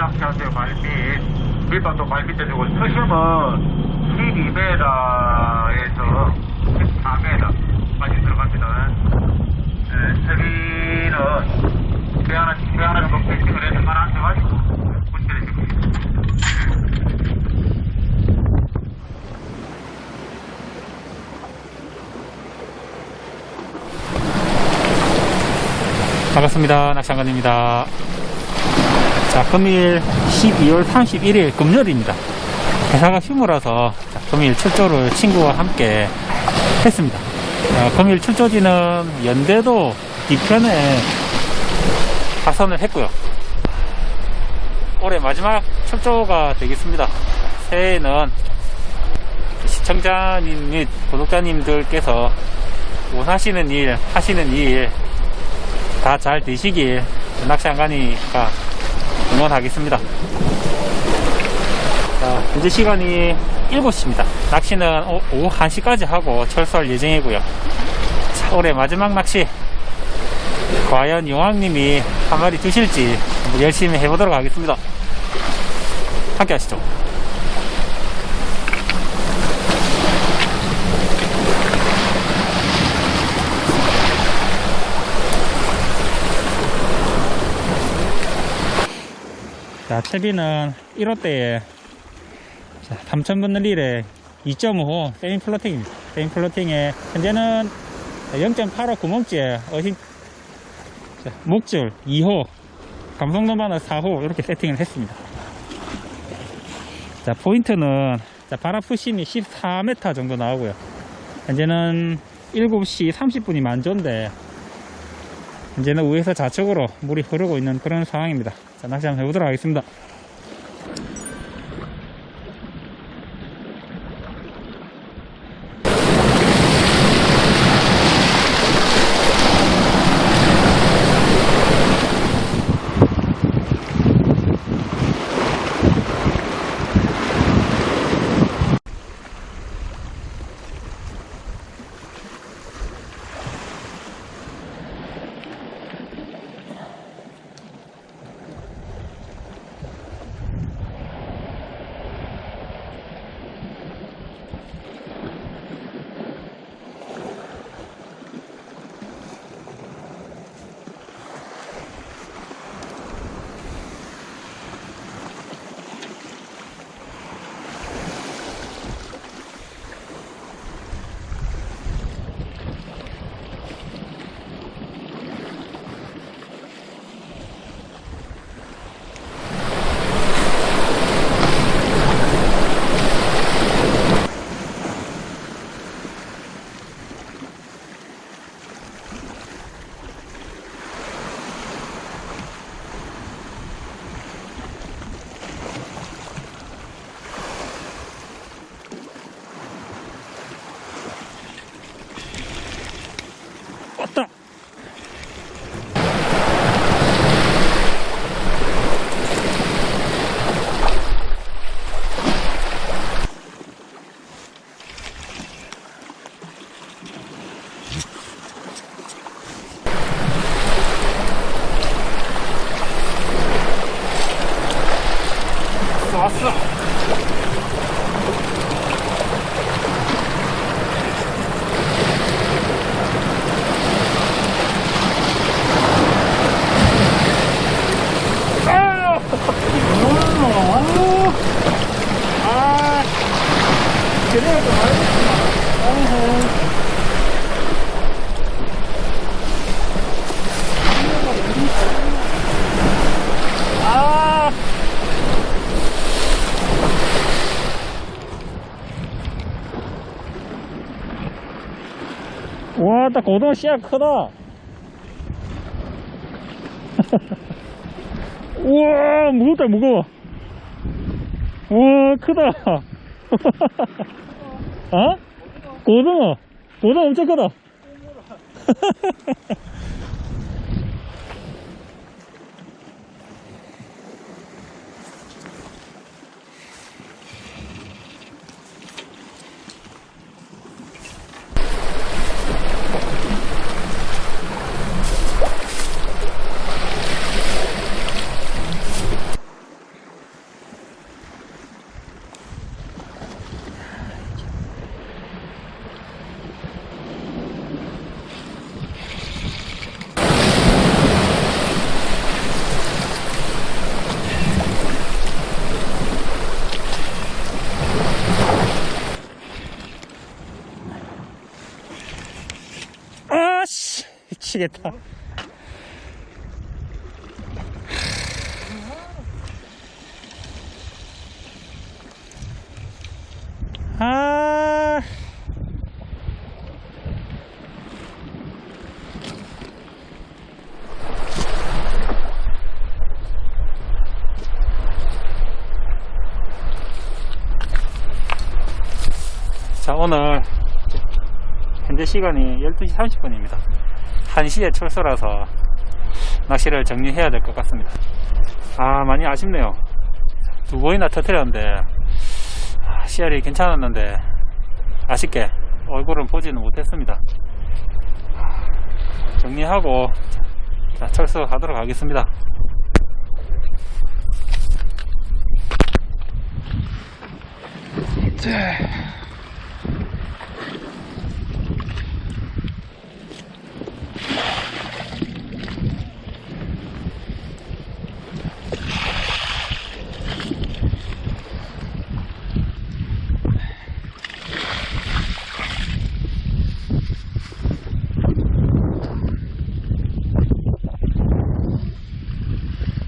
조심하세요. 발밑. 밑밥도 발밑에 두고 수심은 12m에서 14m까지 들어갑니다. 네, 저기는 배 하나, 배 하나 정도 패싱을 해서 하나 앉아가지고 분실해 주고 반갑습니다. 낚시한관입니다. 자, 금일 12월 31일 금요일입니다. 회사가 휴무라서 자, 금일 출조를 친구와 함께 했습니다. 자, 금일 출조지는 연대도 뒤편에 하선을 했고요. 올해 마지막 출조가 되겠습니다. 새해에는 시청자님 및 구독자님들께서 원하시는 일, 하시는 일 다 잘 되시길 낚시 안가니까 응원하겠습니다. 자, 현재 시간이 7시입니다. 낚시는 오- 오후 1시까지 하고 철수할 예정이고요. 자, 올해 마지막 낚시 과연 용왕님이 한 마리 한번 열심히 해보도록 하겠습니다. 함께 하시죠. 자, 채비는 1호대에 3000분의 1에 2.5호 세미 플로팅입니다. 세미 플로팅에 현재는 0.85 구멍째 어신 자, 목줄 2호 감성돔 바늘 4호 이렇게 세팅을 했습니다. 자, 포인트는 자, 바람 푸심이 14m 정도 나오고요. 현재는 7시 30분이 만조인데 현재는 위에서 좌측으로 물이 흐르고 있는 그런 상황입니다. 자, 낚시 한번 해보도록 하겠습니다. 是啊 와, 딱 고등어 씨앗 크다. 우와, 무겁다, 무거워. 우와, 크다. 어? 고등어. 고등어 엄청 크다. 미치겠다. 아. 자, 오늘 현재 시간이 12시 30분입니다. 1시에 출소라서 낚시를 정리해야 될 것 같습니다. 아, 많이 아쉽네요. 두 번이나 터뜨렸는데, 아, 씨알이 괜찮았는데, 아쉽게 얼굴은 보지는 못했습니다. 아, 정리하고, 자, 철수하도록 하겠습니다. 자.